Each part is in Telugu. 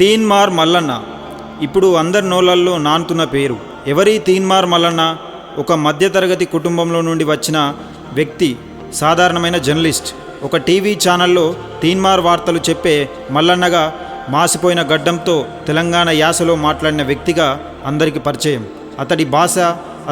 తీన్మార్ మల్లన్న. ఇప్పుడు అందరి నోలల్లో నానుతున్న పేరు. ఎవరి తీన్మార్ మల్లన్న? ఒక మధ్యతరగతి కుటుంబంలో నుండి వచ్చిన వ్యక్తి సాధారణమైన జర్నలిస్ట్. ఒక టీవీ ఛానల్లో తీన్మార్ వార్తలు చెప్పే మల్లన్నగా మాసిపోయిన గడ్డంతో తెలంగాణ యాసలో మాట్లాడిన వ్యక్తిగా అందరికీ పరిచయం. అతడి భాష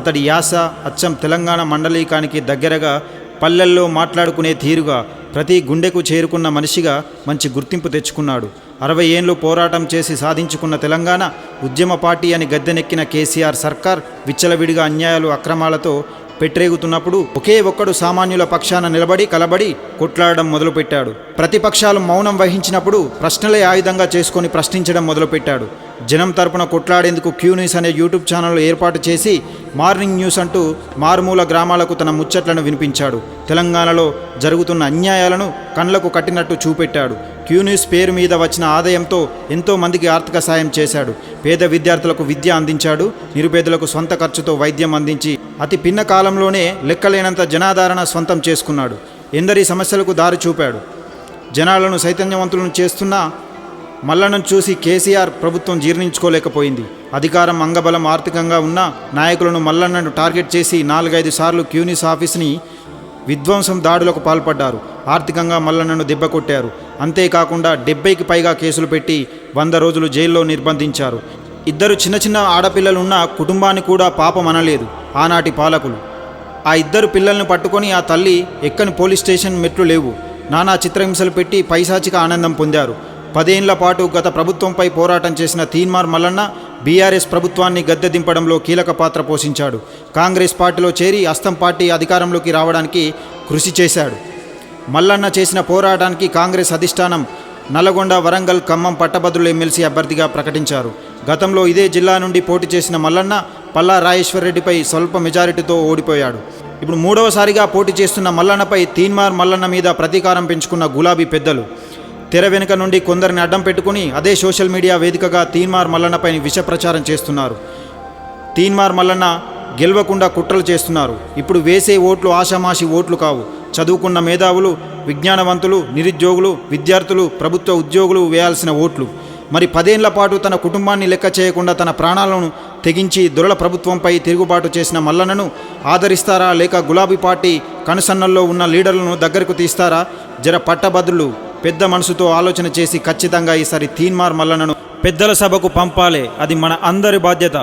అతడి యాస అచ్చం తెలంగాణ మండలీకానికి దగ్గరగా పల్లెల్లో మాట్లాడుకునే తీరుగా ప్రతి గుండెకు చేరుకున్న మనిషిగా మంచి గుర్తింపు తెచ్చుకున్నాడు. అరవై ఏళ్ళు పోరాటం చేసి సాధించుకున్న తెలంగాణ ఉద్యమ పార్టీ అని గద్దెనెక్కిన కేసీఆర్ సర్కార్ విచ్చలవిడిగా అన్యాయాలు అక్రమాలతో పెట్టరేగుతున్నప్పుడు ఒకే ఒక్కడు సామాన్యుల పక్షాన నిలబడి కలబడి కొట్లాడడం మొదలుపెట్టాడు. ప్రతిపక్షాలు మౌనం వహించినప్పుడు ప్రశ్నలే ఆయుధంగా చేసుకొని ప్రశ్నించడం మొదలుపెట్టాడు. జనం తరపున కొట్లాడేందుకు క్యూ న్యూస్ అనే యూట్యూబ్ ఛానల్ ఏర్పాటు చేసి మార్నింగ్ న్యూస్ అంటూ మారుమూల గ్రామాలకు తన ముచ్చట్లను వినిపించాడు. తెలంగాణలో జరుగుతున్న అన్యాయాలను కండ్లకు కట్టినట్టు చూపెట్టాడు. క్యూనిస్ పేరు మీద వచ్చిన ఆదాయంతో ఎంతోమందికి ఆర్థిక సాయం చేశాడు. పేద విద్యార్థులకు విద్య అందించాడు. నిరుపేదలకు సొంత ఖర్చుతో వైద్యం అందించి అతి పిన్న కాలంలోనే లెక్కలేనంత జనాదరణ సొంతం చేసుకున్నాడు. ఎందరి సమస్యలకు దారి చూపాడు. జనాలను చైతన్యవంతులను చేస్తున్న మల్లన్నను చూసి కేసీఆర్ ప్రభుత్వం జీర్ణించుకోలేకపోయింది. అధికారం అంగబలం ఆర్థికంగా ఉన్న నాయకులను మల్లన్నను టార్గెట్ చేసి నాలుగైదు సార్లు క్యూనిస్ ఆఫీస్ని విధ్వంసం దాడులకు పాల్పడ్డారు. ఆర్థికంగా మల్లన్నను దెబ్బకొట్టారు అంతేకాకుండా డెబ్బైకి పైగా కేసులు పెట్టి వంద రోజులు జైల్లో నిర్బంధించారు. ఇద్దరు చిన్న చిన్న ఆడపిల్లలున్న కుటుంబాన్ని కూడా పాపం అనలేదు ఆనాటి పాలకులు. ఆ ఇద్దరు పిల్లల్ని పట్టుకొని ఆ తల్లి ఎక్కని పోలీస్ స్టేషన్ మెట్లు లేవు. నానా చిత్రహింసలు పెట్టి పైశాచిక ఆనందం పొందారు. పదేళ్ళ పాటు గత ప్రభుత్వంపై పోరాటం చేసిన తీన్మార్ మల్లన్న బీఆర్ఎస్ ప్రభుత్వాన్ని గద్దె దింపడంలో కీలక పాత్ర పోషించాడు. కాంగ్రెస్ పార్టీలో చేరి అస్తం పార్టీ అధికారంలోకి రావడానికి కృషి చేశాడు. మల్లన్న చేసిన పోరాటానికి కాంగ్రెస్ అధిష్టానం నల్లగొండ వరంగల్ ఖమ్మం పట్టభద్రుల ఎమ్మెల్సీ అభ్యర్థిగా ప్రకటించారు. గతంలో ఇదే జిల్లా నుండి పోటీ చేసిన మల్లన్న పల్లా రెడ్డిపై స్వల్ప మెజారిటీతో ఓడిపోయాడు. ఇప్పుడు మూడవసారిగా పోటీ చేస్తున్న మల్లన్నపై తీన్మార్ మల్లన్న మీద ప్రతీకారం పెంచుకున్న గులాబీ పెద్దలు. తెర వెనుక నుండి కొందరిని అడ్డం పెట్టుకుని అదే సోషల్ మీడియా వేదికగా తీన్మార్ మల్లన్నపై విష ప్రచారం చేస్తున్నారు. తీన్మార్ మల్లన్న గెలవకుండా కుట్రలు చేస్తున్నారు. ఇప్పుడు వేసే ఓట్లు ఆషామాషి ఓట్లు కావు. చదువుకున్న మేధావులు విజ్ఞానవంతులు నిరుద్యోగులు విద్యార్థులు ప్రభుత్వ ఉద్యోగులు వేయాల్సిన ఓట్లు. మరి పదేళ్ళ పాటు తన కుటుంబాన్ని లెక్క చేయకుండా తన ప్రాణాలను తెగించి దొరల ప్రభుత్వంపై తిరుగుబాటు చేసిన మల్లనను ఆదరిస్తారా లేక గులాబీ పార్టీ కనుసన్నల్లో ఉన్న లీడర్లను దగ్గరకు తీస్తారా? జర పట్టభద్రులు పెద్ద మనసుతో ఆలోచన చేసి ఖచ్చితంగా ఈసారి తీన్మార్ మల్లనను పెద్దల సభకు పంపాలి. అది మన అందరి బాధ్యత.